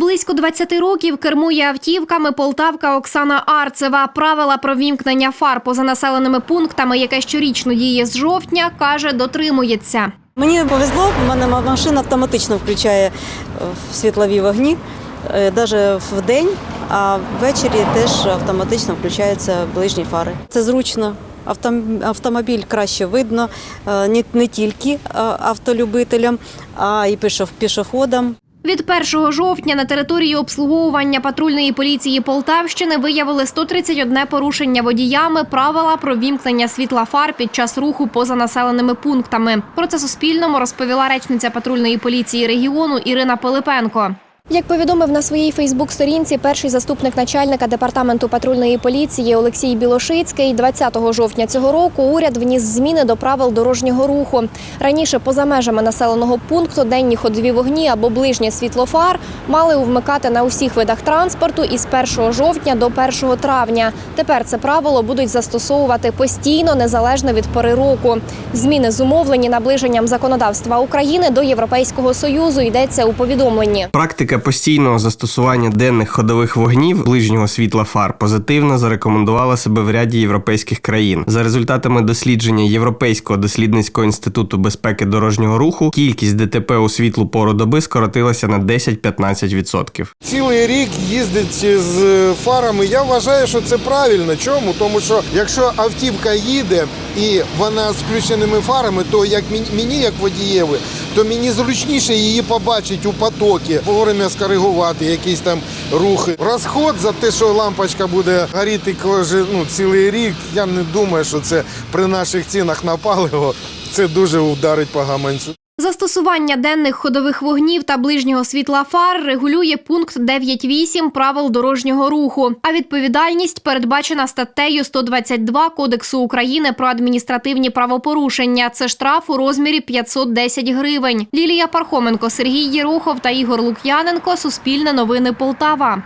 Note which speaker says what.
Speaker 1: Близько 20 років кермує автівками полтавка Оксана Арцева. Правила про вімкнення фар поза населеними пунктами, яке щорічно діє з жовтня, каже, дотримується.
Speaker 2: Мені повезло, в мене ма- машина автоматично включає е, світлові вогні, навіть в день, а ввечері теж автоматично включаються ближні фари. Це зручно. Автом- Автомобіль краще видно е, не, тільки е, автолюбителям, а й пішо- пішоходам.
Speaker 1: Від 1 жовтня на території обслуговування патрульної поліції Полтавщини виявили 131 порушення водіями правила про вімкнення світла фар під час руху поза населеними пунктами. Про це Суспільному розповіла речниця патрульної поліції регіону Ірина Пилипенко.
Speaker 3: Як повідомив на своїй Фейсбук-сторінці перший заступник начальника департаменту патрульної поліції Олексій Білошицький, 20 жовтня цього року уряд вніс зміни до правил дорожнього руху. Раніше поза межами населеного пункту денні ходові вогні або ближнє світло фар мали вмикати на усіх видах транспорту із 1 жовтня до 1 травня. Тепер це правило будуть застосовувати постійно, незалежно від пори року. Зміни зумовлені наближенням законодавства України до Європейського союзу. Йдеться у повідомленні.
Speaker 4: Практика постійного застосування денних ходових вогнів ближнього світла фар позитивно зарекомендувала себе в ряді європейських країн. За результатами дослідження Європейського дослідницького інституту безпеки дорожнього руху, кількість ДТП у світлу пору доби скоротилася на 10-15%.
Speaker 5: Цілий рік їздить з фарами. Я вважаю, що це правильно. Чому? Тому що якщо автівка їде і вона з включеними фарами, то як мені- як водієві, то мені зручніше її побачити у потокі, вовремя скоригувати якісь там рухи. Розход за те, що лампочка буде горіти кожен ну, цілий рік. Я не думаю, що це при наших цінах на паливо це дуже вдарить по гаманцю.
Speaker 1: Застосування денних ходових вогнів та ближнього світла фар регулює пункт 9.8 правил дорожнього руху. А відповідальність передбачена статтею 122 Кодексу України про адміністративні правопорушення. Це штраф у розмірі 510 гривень. Лілія Пархоменко, Сергій Єрохов та Ігор Лук'яненко. Суспільне новини Полтава.